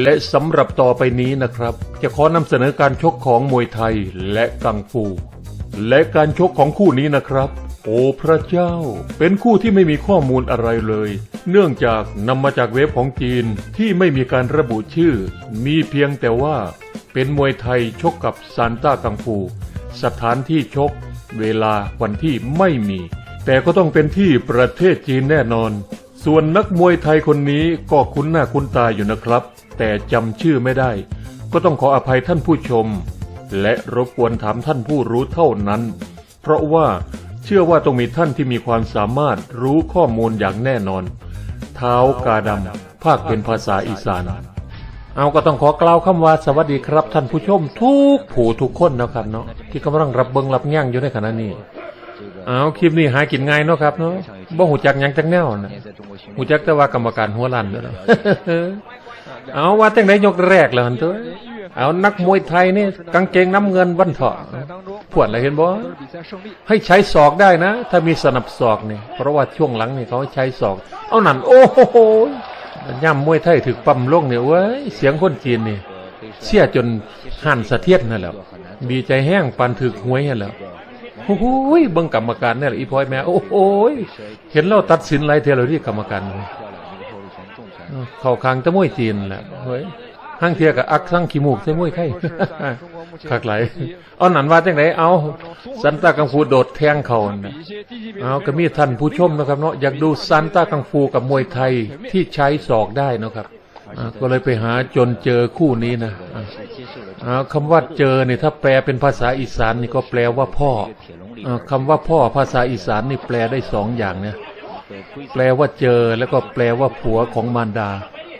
และสำหรับต่อไปนี้นะครับ จะขอนำเสนอการชกของมวยไทยและกังฟู และการชกของคู่นี้นะครับ โอ้พระเจ้า เป็นคู่ที่ไม่มีข้อมูลอะไรเลย เนื่องจากนำมาจากเว็บของจีนที่ไม่มีการระบุชื่อ มีเพียงแต่ว่า เป็นมวยไทยชกกับซานต้ากังฟู สถานที่ชก เวลาวันที่ไม่มี แต่ก็ต้องเป็นที่ประเทศจีนแน่นอน ส่วนนักมวยไทยคนนี้ก็คุ้นหน้าคุ้นตาอยู่นะครับ แต่จำชื่อไม่ได้ ก็ต้องขออภัยท่านผู้ชม และรบกวนถามท่านผู้รู้เท่านั้น เพราะว่าเชื่อว่าต้องมีท่านที่มีความสามารถรู้ข้อมูลอย่างแน่นอน เท้ากาดำภาคเป็นภาษาอีสานเอาก็ต้องขอกล่าวคำว่าสวัสดีครับ ท่านผู้ชมทุกผู้ทุกคนนะครับเนาะที่กำลังรับเบิงรับแง่งอยู่ในขณะนี้ อาคลิปนี้หากินง่ายเนาะครับเนาะบ่หูจักยังจักแนวนะหูจักแต่ว่ากรรมการหัวลันเนาะเอาว่าแต่งไหนยกแรกแล้วหั่นตัวเอานักมวยไทยนี่กางเกงน้ำเงินวันเถาะปวดอะไรเห็นบ่ให้ใช้ศอกได้นะ ถ้ามีสนับศอกนี่เพราะว่าช่วงหลังนี่เขาใช้ศอก เอานั่นโอ้โหย่ำมวยไทยถึกปั๊มลงเนี่ยเว้ยเสียงคนจีนนี่เสียจนหันสะเทียนนั่นแหละดีใจแห้งปันถึกหวยนั่นแหละ โอ้โหเบิ่งกรรมการเนี่ยแหละอีพอยแม่โอ้โหเห็นเราตัดสินไรเทเลที่กรรมการเลยข้าคางตะมวยจีนแหละเฮ้ยห้างเทียกับอักสั่งขี้มูกใส่มวยไทยคักไหลเอาหนันว่าจังไดเอา ซันตากังฟูโดดแทงเขาเน่ะเอาก็มีท่านผู้ชมนะครับเนาะอยากดูซันตากังฟูกับมวยไทยที่ใช้ศอกได้เนาะครับ ก็เลยไปหาจนเจอคู่นี้นะอ่าอ่าคำว่าเจอเนี่ยถ้าแปลเป็นภาษาอีสานนี่ก็แปลว่าพ่ออ่าคำว่าพ่อภาษาอีสานนี่แปลได้สองอย่างเนี่ยแปลว่าเจอแล้วก็แปลว่าผัวของมารดา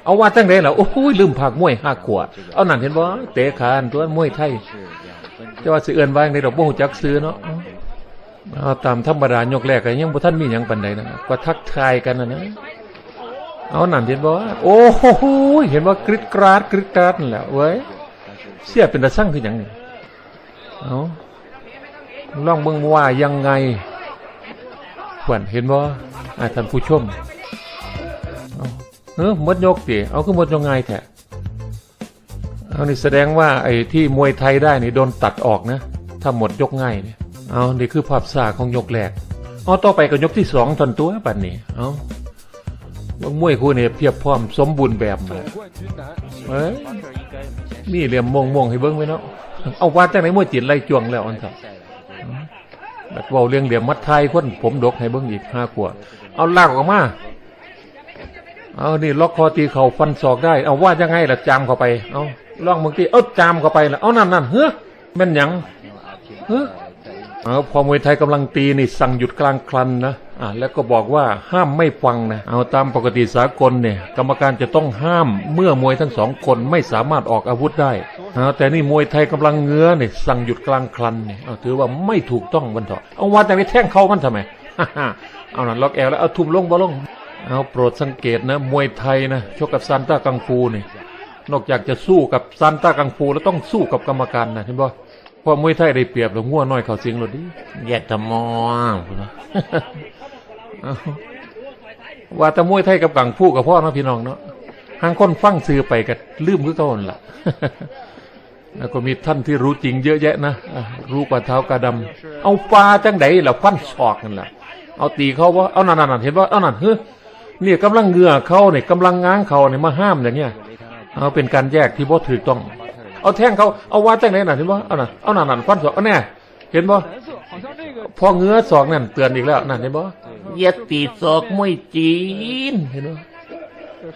เอาว่าตั้งแต่เหรอโอ้โหลืมผักมวยห้าขวด เอานั่นเห็นบ่เตะขาอันตัวมวยไทยจะว่าสิเอื่นว่าในดอกบ่ฮู้จักซื้อเนาะเอาตามธรรมดายกแรกก็ยังบ่ทันมีหยังปานใดนะก็ทักทายกันนะนะ เอานั่นเห็นบ่ว่าโอ้โหเห็นว่ากริดกราดกริดกราดนั่นแหละเว้ยเสียเป็นตาสั่งคือหยังนี่เอาลองเบิ่งว่ายังไงขวัญเห็นบ่อาท่านผู้ชมเออหมดยกติเอาคือหมดยังไงแท้เอานี่แสดงว่าไอ้ที่มวยไทยได้นี่โดนตัดออกนะ ถ้าหมดยกง่ายเนี่ยเอานี่คือภาพสาของยกแรกเอาต่อไปก็ยกที่สองทนตัวปันนี้เอา ว่ามวยคู่นี่เพียบพร้อมสมบูรณ์แบบเลยเอ้ยนี่เหลี่ยมมงมงให้เบิ้งไว้เนาะเอาว่าจากไหนมวยจีนไล่จวงแล้วอันเถอะแบบเว่าเรื่องเหลี่ยมมัดไทยคนผมดกให้เบิ้งอีกห้าขวดเอาลากออกมาเอานี่ล็อกคอตีเข่าฟันศอกได้ เอาว่ายังไงล่ะจามเข้าไป เอาล่องบางทีเอ้าจามเข้าไปล่ะเอานั่นนั่นเฮ้ยแม่นหยังเฮ้ เอาพอมวยไทยกำลังตีนี่สั่งหยุดกลางคลันนะอ่าแล้วก็บอกว่าห้ามไม่ฟังนะเอาตามปกติสากลเนี่ยกรรมการจะต้องห้ามเมื่อมวยทั้งสองคนไม่สามารถออกอาวุธได้เอาแต่นี่มวยไทยกำลังเงื้อเนี่ยสั่งหยุดกลางคลันเนี่ยเอาถือว่าไม่ถูกต้องวันเถอะเอาว่าแต่ไปแท่งเขามันทำไมเอาหนันล็อกแอลแล้วเอาทุ่มลงบ่ลงเอาโปรดสังเกตนะมวยไทยนะชกกับซานต้ากังฟูเนี่ยนอกจากจะสู้กับซานต้ากังฟูแล้วต้องสู้กับกรรมการนะเห็นบ่ พราะมวยไทยได้เปรียบแล้วง่วน้อยเขาสิงหลดดิแยกทำมองเอาว่าแต่มวยไทยกับกังฟูกับพ่อนะพี่น้องเนาะหางคนฟังซื้อไปก็ลืมคือเก่านั่นล่ะแล้วก็มีท่านที่รู้จริงเยอะแยะนะอะรู้กว่าเท้ากาดำเอาปลาจังไดล่ะฟันศอกนั่นแหละเอาตีเขาว่าเอานั่นนั่นเห็นว่าเอานั่นเฮ้ยเนี่ยกำลังเหงื่อเขาเนี่ยกำลังง้างเขาเนี่ยมาห้ามอย่างเงี้ยเอาเป็นการแยกที่บ่ถูกต้อง เอาแท่งเขาเอาว่าแจังไหนน่ะเห็นว่เอานั่นเอานั่นนั่นฟันศอกเอาแน่เห็นบ่พอเงื้อศอกนั่นเตือนอีกแล้วนั่นเห็นบ่เย็ดตีศอกมวยจีนเห็นบ่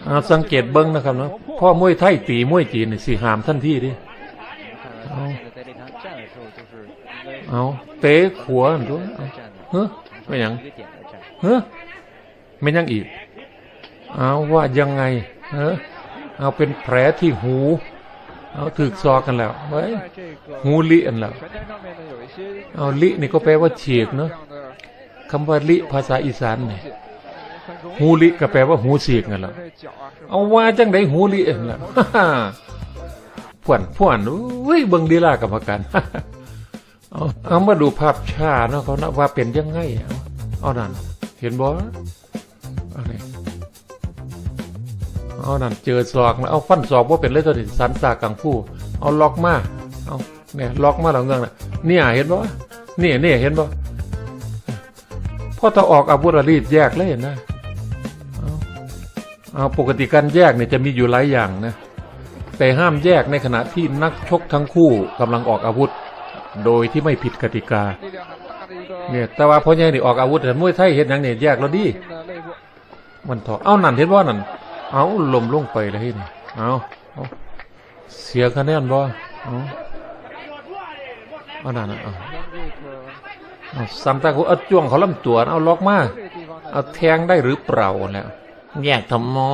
เอาสังเกตเบิ้งนะครับเนาะพ่อมวยไทยตีมวยจีนนี่หามทันทีดิเอาเอาเตะขัวนั่นตัวเอาเฮ้ยไม่ยังเฮ้ยไม่ยังอีกเอาว่ายังไงเออเอาเป็นแผลที่หู เอาถึกซอกกันแล้วเฮ้ยหูลิอันแล้วเอาลินี่ก็แปลว่าฉีกเนาะคำว่าลิภาษาอีสานนี่หูลิก็แปลว่าหูเสียกนั่นแหละเอาว่าจังไดหูลิอันแล้วผ่วนผ่วนอุ้ยเบิ่งดีล่ากรรมการเอาเอามาดูภาพชาเนาะเขานะว่าเป็นยังไงเอาเอานั่นเห็นบ่อะไร เอานั่นเจอศอกเอาฟันศอกว่าเป็นเลยตัวดิสันตากังฟู่เอาล็อกมาเอาเนี่ยล็อกมาเราเงื่อนเนี่ยเห็นบ่เนี่ยเนี่ยเห็นบ่พอถ้าออกอาวุธรีดแยกเลยนะเอาปกติการแยกเนี่ยจะมีอยู่หลายอย่างนะแต่ห้ามแยกในขณะที่นักชกทั้งคู่กำลังออกอาวุธ โดยที่ไม่ผิดกติกาเนี่ยแต่ว่าพ่อใหญ่นี่ออกอาวุธเห็นมวยไทยเห็นอย่งเนี่ยแยกแล้วดิมันถอดเอ้านั่นเห็นว่านั่น เอาลมลงไปเลยนี่เอาเสียคะแนนบ่เอาอันนั้นเอาซัมตากูเอาจ้วงเขาลำตัวเอาล็อกมาเอาแทงได้หรือเปล่าแล้วแยกทำมอ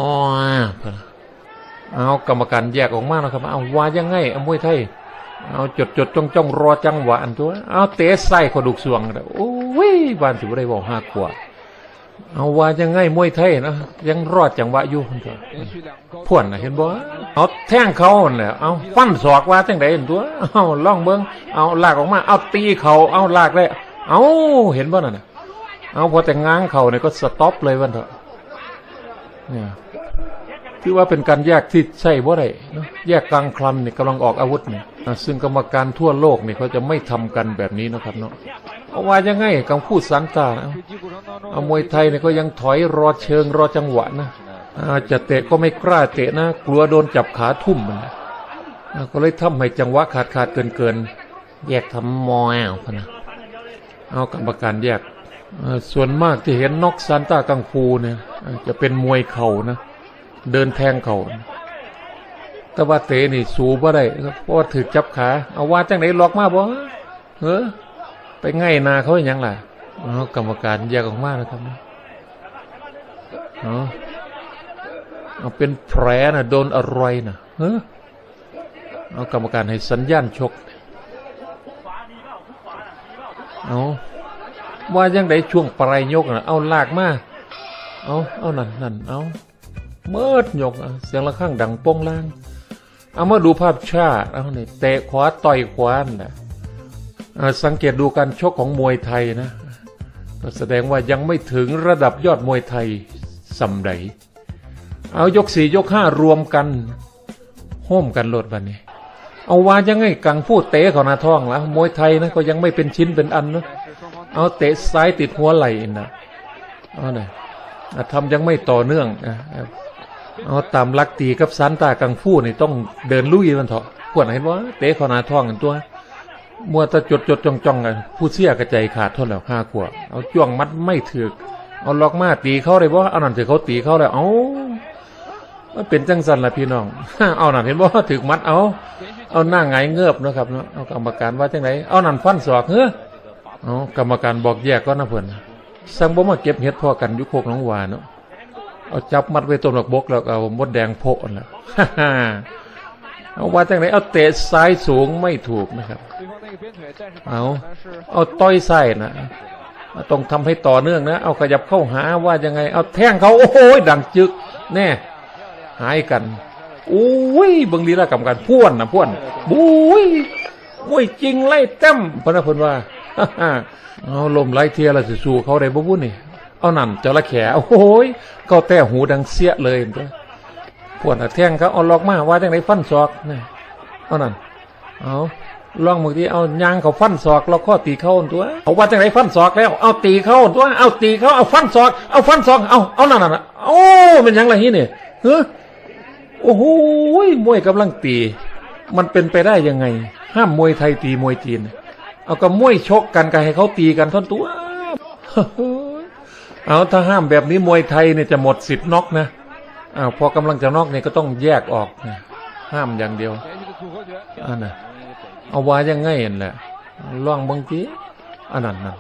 เอากรรมการแยกออกมาแล้วครับเอาว่ายังไงเอามวยไทยเอาจดจดจ้องจ้องรอจังหวะอันตัวเอาเตะใส่กระดูกสวงเลยโอ้ยวานถือว่ได้บอกห้าขว่ เอาว่ายังไงมวยไทยนะยังรอดจังหวะอยู่พวนนะเห็นบ่เอาแทงเขาเนี่ยเอาฟันศอกว่าจังไดเห็นตัวเอาล่องเบิ้งเอาลากออกมา เอาตีเขาเอาลากเลยเอาเห็นบ่น่ะเอาพอแต่ง้างเขาเนี่ยก็สต็อปเลยวันเถอะเนี่ยคือว่าเป็นการแยกที่ใช่บ่ได้แยกกลางคลันเนี่ยกำลังออกอาวุธเนี่ยซึ่งกรรมการทั่วโลกเนี่ยเขาจะไม่ทำกันแบบนี้นะครับเนาะ เอาว่ายังไงกังพูดสังตาเอามวยไทยเนี่ยก็ยังถอยรอเชิงรอจังหวะนะอาจะเตะก็ไม่กล้าเตะนะ กลัวโดนจับขาทุ่มมันก็เลยทำให้จังหวะขาดขาดเกินเกินแยกทำมอยเอาพนะเอากรรมการแยกส่วนมากที่เห็นนอกซานตากังฟูเนี่ยจะเป็นมวยเข่านะ เดินแทงเข่าแต่ว่าเตะนี่สูบ่ได้เพราะว่าถือจับขา เอาว่าจังไหนหลอกมาบ่เฮ้อ ไปง่ายนาเขาอย่างหยังล่ะอ๋อกรรมการแยกออกมานะครับเนาะเอาเป็นแผลนะโดนอะไรนะเฮ้อเอากรรมการให้สัญญาณชกเอาว่ายังไดช่วงปลายยกนะเอาลากมาเอาเอานั่นนั่นเอาเมิดยกเสียงระฆังดังโป้งล่าง เอามาดูภาพชาเอาเนี่ยเตะขวาต่อยขวาน่ะอ่า สังเกตดูการชกของมวยไทยนะแสดงว่ายังไม่ถึงระดับยอดมวยไทยสำไดเอายกสี่ยกห้ารวมกันโห่มกันโลดบันนี้ เอาวายังไงกังพูดเตะเขาหนาท้องแล้วมวยไทยนะก็ยังไม่เป็นชิ้นเป็นอันนะเอาเตะซ้ายติดหัวไหล่นะเอาหน่ทำยังไม่ต่อเนื่องเอาตามลักตีกับสันตากังพูดนี่ต้องเดินลุยมันเถอะขวดเห็นว่าเตะเขาหนาท้องกันตัว มัวแต่จดจดจ้องจ้องกันผู้เสียกระใจขาดท่าแล้วห้าขวบเอาจ้วงมัดไม่ถือเอาล็อกมาตีเข้าเลยว่าเอานั่นถือเขาตีเข้าแล้ว เอามันเป็นจังสันละพี่น้อง เอานั่นเห็นว่าถือมัดเอา เอาหน้าหงเงือบนะครับเนาะเอากรรมการว่าจังไหนเอานั่นฟันศอกเฮ้อเอากรรมการบอกแยกก็นะเพื่อนสั่งบ่มาเก็บเห็ดพอกันยุคโคกน้องหวานเนาะเอาจับมัดไว้ต้นดอกบกแล้วเอามดแดงโพนแล้ว เอาว่าจังไรเอาเตะซ้ายสูงไม่ถูกนะครับ เอาเอาต้อยใส่นะต้องทำให้ต่อเนื่องนะ เอาขยับเข้าหาว่ายังไง เอาแทงเขาโอ้ยดังจึก แน่หายกันโอ้ยบังดีละกับการพ่วนนะพ่วนบุ้ยโอ้ยจริงไล่เต็มพระนพลว่าเอาลมไล่เทียร์ละสู่เขาได้บ่บุ้นี่ เอานั่นจระแขโอ้ยก็แต่หูดังเสียเลยตัว นปะพ่วนน่ะแท่งเขาเอาล็อกมาว่าจังไหนฟันศอกนี่เอานั่นเอาลองมือที่เอายางเขาฟันศอกเราข้อตีเข้าตัวเอาว่าจังไรฟันศอกแล้ว เอาตีเข้าตัวเอาตีเข้าเอาฟันศอก เอาฟันศอกเอาเอานั่นน่ะโอ้เป็นยังไรนี่เนี่ยเฮ้อโอ้โหมวยกำลังตี มันเป็นไปได้ยังไง ห้ามมวยไทยตีมวยจีน เอากับมวยชกกันกันให้เขาตีกันท่อนตัวเอาถ้าห้ามแบบนี้มวยไทยเนี่ยจะหมดสิทธิ์น็อกนะ อ้าวพอกำลังจะนอกเนี่ยก็ต้องแยกออกนะห้ามอย่างเดียวอันน่ะเอาวายังไงนั่นแหละล่องบางทีอันนั้นนั่น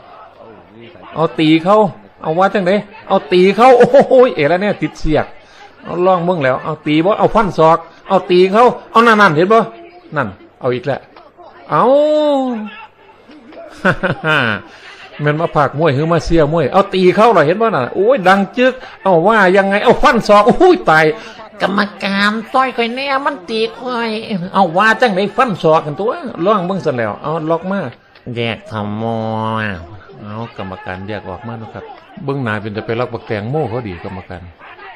เอาตีเขาเอาวาจังไดเอาตีเขาโอ้ยเอ๋แล้วเนี่ยติดเสียกเอาล่องเบื้องแล้ว เอาตีบ่เอาฟันศอก เอาตีเขาเอานั่นนั่นเห็นบ่นั่น เอาอีกแล้วเอาฮ่าฮ่า มันมาผากมวยหรือมาเสียมวย เอาตีเข้าเหรอเห็นบ่น่ะโอ้ยดังจึก เอาว่ายังไง เอาฟันศอกโอ้ยตายกรรมการต้อยข่อยแน่มันตีข่อยเอาว่าจังไหนฟันศอกกันตัวล่องเบิ่งซะแล้วเอาล็อกมาแยกทำมอเอากรรมการแยกออกมานะครับเบิ่งหน้าเป็นจะไปล็อกบักแตงโม่เขาดีกรรมการ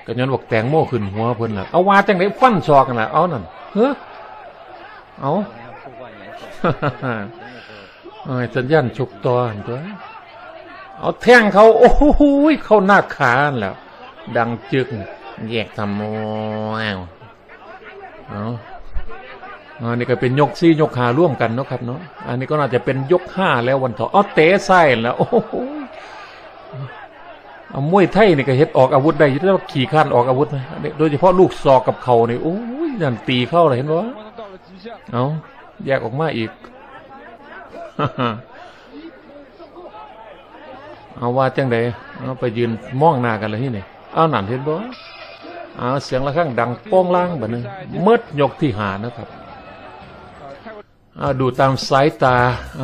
ก็ย้อนบอกแตงโมขึ้นหัวเพิ่นล่ะเอาว่าจังไดฟันศอกกันล่ะเอานั่นเฮ้อเอาเอ้ย ไอ้สัญญาณฉุกตอนตัวเอาแทงเขา โอ้โหเขาหน้าขาแล้ว ดังจึกแยกทำโมเอาอันนี้ก็เป็นยกซี่ยกขาร่วมกันเนาะครับเนาะ อันนี้ก็น่าจะเป็นยกห้าแล้ววันถอเอาเตะไส้แล้ว โอ้โหเอามวยไทยนี่ก็เฮ็ดออกอาวุธได้ยิ่งกว่าขี่ข้านออกอาวุธไหมโดยเฉพาะลูกซอกกับเขานี่โอ้ยนั่นตีเข้าเลยเห็นบ่เอาแยกออกมาอีก เอาว่าจังไดเอาไปยืนมองหน้ากันเลยที่นี่เอาหนันเห็นบ่เอาเสียงระฆังดังป้องล่างแบบนึงมืดยกที่หานะครับเอาดูตามสายตา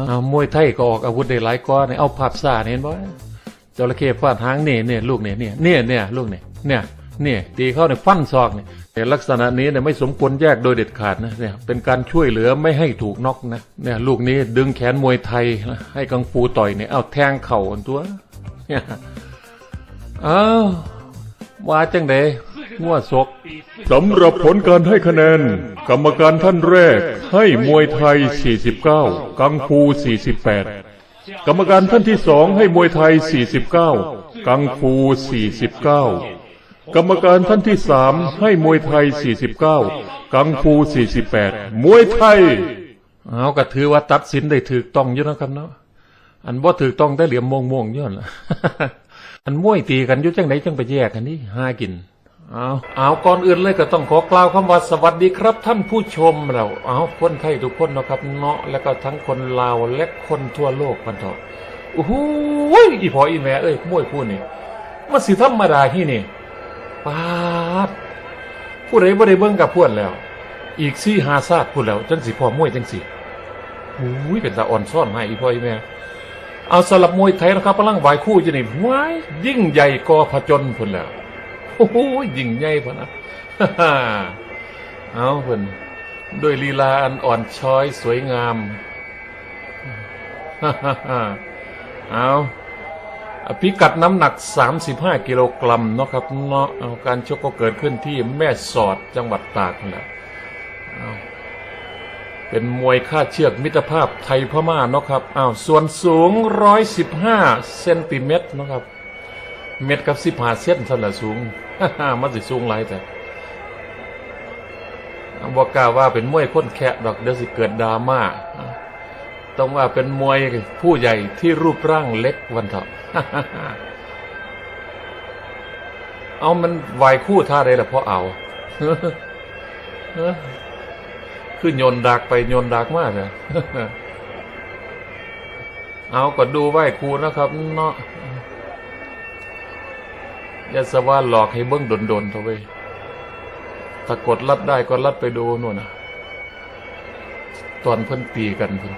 เอามวยไทยก็ออกอาวุธได้หลายก้อนเอาภาพซาเห็นบ่เจ้าระเข้ฟาดหางเนี่ยเนี่ยลูกเนี่ยเนี่ยเนี่ยเนี่ยลูกเนี่ยเนี่ย เนี่ยตีเข้าในฟันศอกเนี่ยแต่ลักษณะนี้เนี่ยไม่สมควรแยกโดยเด็ดขาดนะเนี่ยเป็นการช่วยเหลือไม่ให้ถูกน็อกนะเนี่ยลูกนี้ดึงแขนมวยไทยนะให้กังฟูต่อยเนี่ยเอาแทงเข่าอันตัวเนี่ยอ้าวว่าจังเดงัวศกสำหรับผลการให้คะแนน กรรมการท่านแรก ให้มวยไทย 49 กังฟู 48 กรรมการท่านที่สองให้มวยไทย 49 กังฟู 49 กรรมการท่านที่สามให้มวยไทย 49 กังฟู 48 มวยไทย เอาก็ถือว่าตัดสินได้ถูกต้องอยู่นะครับเนาะอันบ่ถูกต้องได้เหลี่ยมมงมงๆอยู่นั่ะอันมวยตีกันอยู่จังไหนจังไปแยกกันนี่หากินเอาเอาก่อนอื่นเลยก็ต้องขอกล่าวคำว่าสวัสดีครับ ท่านผู้ชมเราเอาคนไทยทุกคนเนาะครับเนาะแล้วก็ทั้งคนลาวและคนทั่วโลกกันเถอะโอ้โหอีพออีแม่เอ้ยมวยคู่นี่มันสิธรรมดาที่นี่ ปาดผู้ใดบ่ได้เบิ่งกับพวนแล้ว อีกซี่หาซาดพูดแล้วจังสิพอมวยจังสิอุ้ยเป็นตาอ่อนซ่อนให้อีพ่อแม่เอาสลับมวยไทยนะครับพลังไหวคู่จะนี่ว้ยยิ่งใหญ่กอผจญพุ่นแล้วโอ้โหยิ่งใหญ่พะนะเอาเพิ่นด้วยลีลาอันอ่อนช้อยสวยงามฮ่าฮ่าเอา พิกัดน้ำหนัก 35 กิโลกรัมเนาะครับเนาะการชกก็เกิดขึ้นที่แม่สอดจังหวัดตากนั่นแหละเป็นมวยค่าเชือกมิตรภาพไทยพม่าเนาะครับอ้าวส่วนสูง 115เซนติเมตรเนาะครับ เม็ดกับ15เซนสั่นละสูงมันสิสูงหลายแต่บอกกล้าว่าเป็นมวยค้นแคะดอกเดี๋ยวสิเกิดดราม่า ต้องว่าเป็นมวยผู้ใหญ่ที่รูปร่างเล็กวันเถอะเอามันไหวคู่ท่าใดล่ะเพราะเอาคือโยนดักไปโยนดักมากเลยเอาก็ดูไหวครูนะครับ เนาะยาสว่าหลอกให้เบิ้งดนๆเถอะเว้ยถ้ากดลัดได้ก็ลัดไปดูนู่นนะตอนเพิ่นตีกันเพิ่น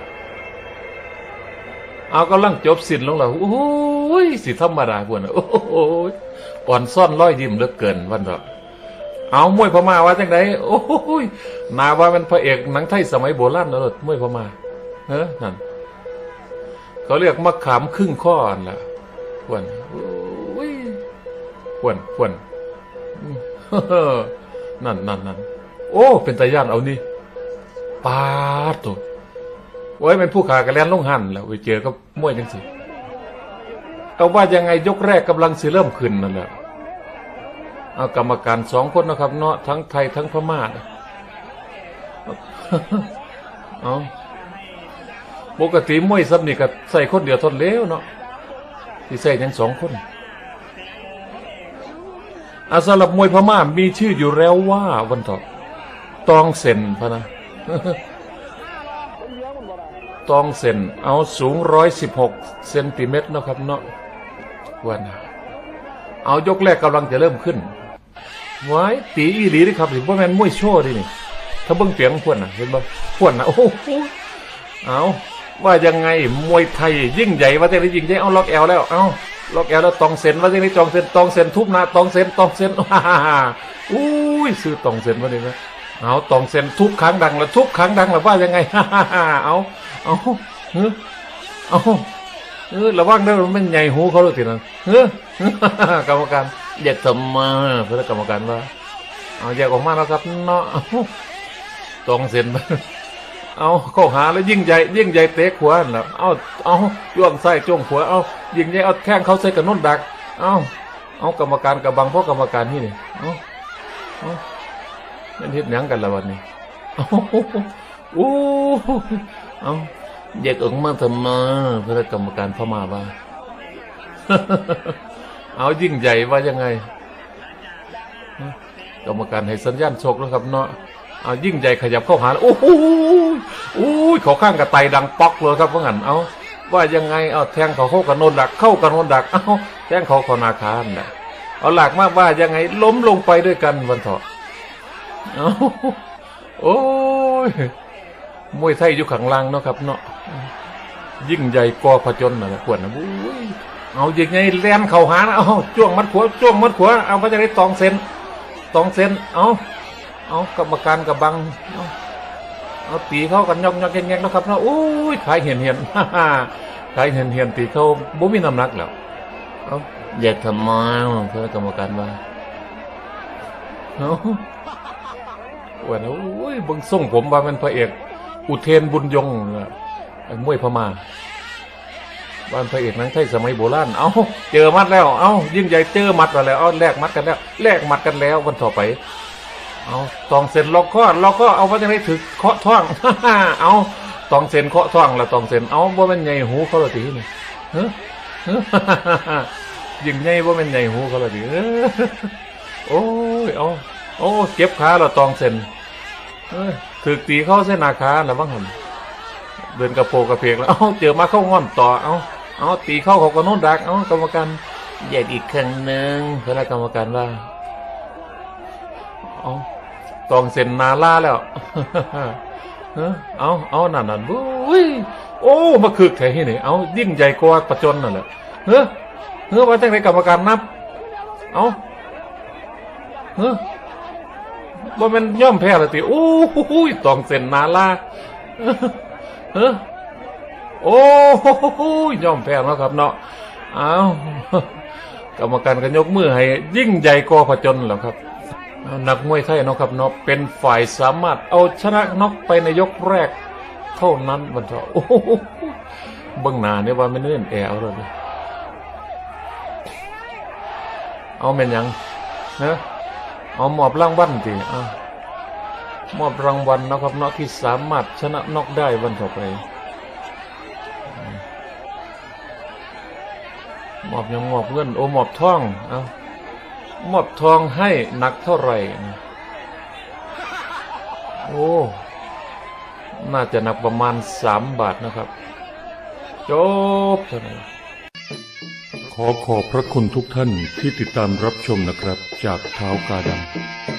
เอากำลังจบสิ้นลงแล้วโอ้ยสิธรรมดาพวกนะโอ้โหอ่อนซ่อนร้อยยิ้มเหลือเกินวันเถอะเอามวยพม่าว่าจังไดโอ้ยนาว่าเป็นพระเอกหนังไทยสมัยโบราณนะรถมวยพม่าเฮ้นั่นเขาเรียกมะขามครึ่งข้อนละควนโอ้ยควนควนนั่นนั่นนั่นโอ้ เป็นตาย่านเอานี่ปาดตัว โอ้ยเป็นผู้ขากันแลนลงหันแล้วไปเจอกับมวยจังสิเอาว่ายังไงยกแรกกำลังสิเริ่มขึ้นนั่นแหละเอากรรมการสองคนนะครับ เนาะทั้งไทยทั้งพม่าน่ะเอาปกติมวยซับนี่ก็ใส่คนเดียวทนแล้วเนาะที่ใส่ทั้งสองคนอาสำหรับมวยพม่ามีชื่ออยู่แล้วว่าวันต่อตองเซนพะนะ ตองเซนเอาสูงร้อยสิบหกเซนติเมตรเนาะครับเนาะวันนะเอายกแรกกำลังจะเริ่มขึ้นไว้ตีอีหลีนี่ครับถึงว่าแมนมวยโชว์ดินี่ถ้าเบิ้งเปียงพวนนะเห็นบ่พวนนะโอ้โหเอาว่ายังไงมวยไทยยิ่งใหญ่ว่าแต่นี้ยิ่งใหญ่เอาล็อกแอลแล้วเอาล็อกแอลแล้วตองเซนว่าแต่นี้ตองเซนตองเซนทุบนะตองเซนตองเซนฮ่าฮ่าฮ่าอุ้ยซื้อตองเซนมาดินะเอาตองเซนทุบครั้งดังแล้วทุบครั้งดังแล้วว่ายังไงฮ่าฮ่าฮ่าเอา เอาเฮ้ยเอาเออระวังเด้อมันใหญ่หูเขาเลยทีนั้นเฮ้อกรรมการแยกทำมาเพื่อกรรมการว่าเอาแยกออกมาแล้วครับเนาะเอาตรงเส้นเอาเข้าหาแล้วยิ่งใหญ่ยิ่งใหญ่เตะขวาน่ะเอาเอาจ้วงไส้จ้วงขวาเอายิ่งใหญ่เอาแข้งเขาใส่กับนุ่นดัก เอาเอากรรมการกับบังเพราะกรรมการนี่นี่เอาเอาเป็นเฮ็ดยังกันละวันนี้เอาโอ้เอา แยกออกมาทำไมาเพื่อกรรมการเข้ามาว่า เอายิ่งใหญ่ว่ายังไง กรรมการให้สัญญาณโชคแล้วครับเนาะเอายิ่งใหญ่ขยับเข้าหาแล้วโอ้โหโอ้ยเขาข้างกระไตดังป๊อกเลยครับว่างั้นเอาว่ายังไงเอาแทงเขาเข้ากันโนนดักเข้ากันโนนดักเอาแทงเขาขอนาคารนะเอาหลักมากว่ายังไงล้มลงไปด้วยกันวันเถาะเอาโอ้ย มวยไทยอยู่ข้างล่างเนาะครับเนาะยิ่งใหญ่กอผจญนะนะขวดนะโอ้ยเอาอย่างไงแลนเข่าหานะเอาจ้วงมัดขวาจ้วงมัดขวาเอาพระจะได้ตองเซนตองเซนเอาเอากรรมการกับบังเอาเอาตีเข้ากันยอกยอกแงกๆแล้วครับเนาะโอ้ยขายเหียนเหียนขายเหียนเหียนตีเข้าบ่มีน้ำหนักแล้วเอาอยากทำไมาเพื่อกรรมการว่าเอาว่านะโอ้ยบิ่งส่งผมว่าเป็นพระเอก อุเทนบุญยงไอ้มวยพม่าบ้านพระเอกนังไทยสมัยโบราณ เอาเจอมัดแล้ว เอายิ่งใหญ่เจอมัดแล้ว เอาแลกมัดกันแล้ว แลกมัดกันแล้ววันต่อไป เอาตองเซ็นล็อกข้อล็อกข้อเอาว่าจะได้ถึกเคาะท่องเอาตองเซ็นเคาะท่องล้วตองเซ็นเอาว่ามันใหญ่หูเขาเลยทีนี่เฮ้ยิ่งใหญ่ว่ามันใหญ่หูเขาเลยทีเอ้อโอ้ย เอาโอ้เก็บขาเราตองเซ็นเอ้ย ถึกตีเข้าเส้นนาคาแล้วบ้างหันเดินกระโปงกระเพกแล้ว เอ้าเจอมาเข้าง่อนต่อ เอ้า เอ้าตีเข้าเขาก็โน้นดัก เอ้ากรรมการแยกอีกครั้งหนึ่งเพื่อนกรรมการว่า เอ้าตองเซ็นนาล่าแล้วเอ้อเอาเอานั่นนั่นบุ้ยโอ้มาคึกแค่ที่นี่เอายิ่งใหญ่กว่าประจนนั่นแหละเฮ้อเฮ้อว่าจังไรกรรมการนับ เอาเฮ้อ ว่ามันย่อมแพ้ละติโอ้โหตองเซ็นนาลาเฮ้อโอ้โหย่อมแพ้แล้วครับเนาะเอากรรมการก็ยกมือให้ยิ่งใหญ่กว่าประจนแล้วครับนักมวยไทยเนาะครับเนาะเป็นฝ่ายสามารถเอาชนะน็อกไปในยกแรก เท่านั้นบรรเทาโอ้บื้องหนาเนี่ยว่าไม่เนื่อนแอเอาเลยเอาเป็นยังนะ เอามอบรางวัลทีอะมอบรางวัลนะครับเนาะที่สามารถชนะนอกได้วันต่อไปมอบยังมอบเงินโอมอบทองเอามอบทองให้หนักเท่าไหร่โอ้น่าจะหนักประมาณสามบาทนะครับ จบเท่านั้น ขอขอบพระคุณทุกท่านที่ติดตามรับชมนะครับ จากเท้ากาดำ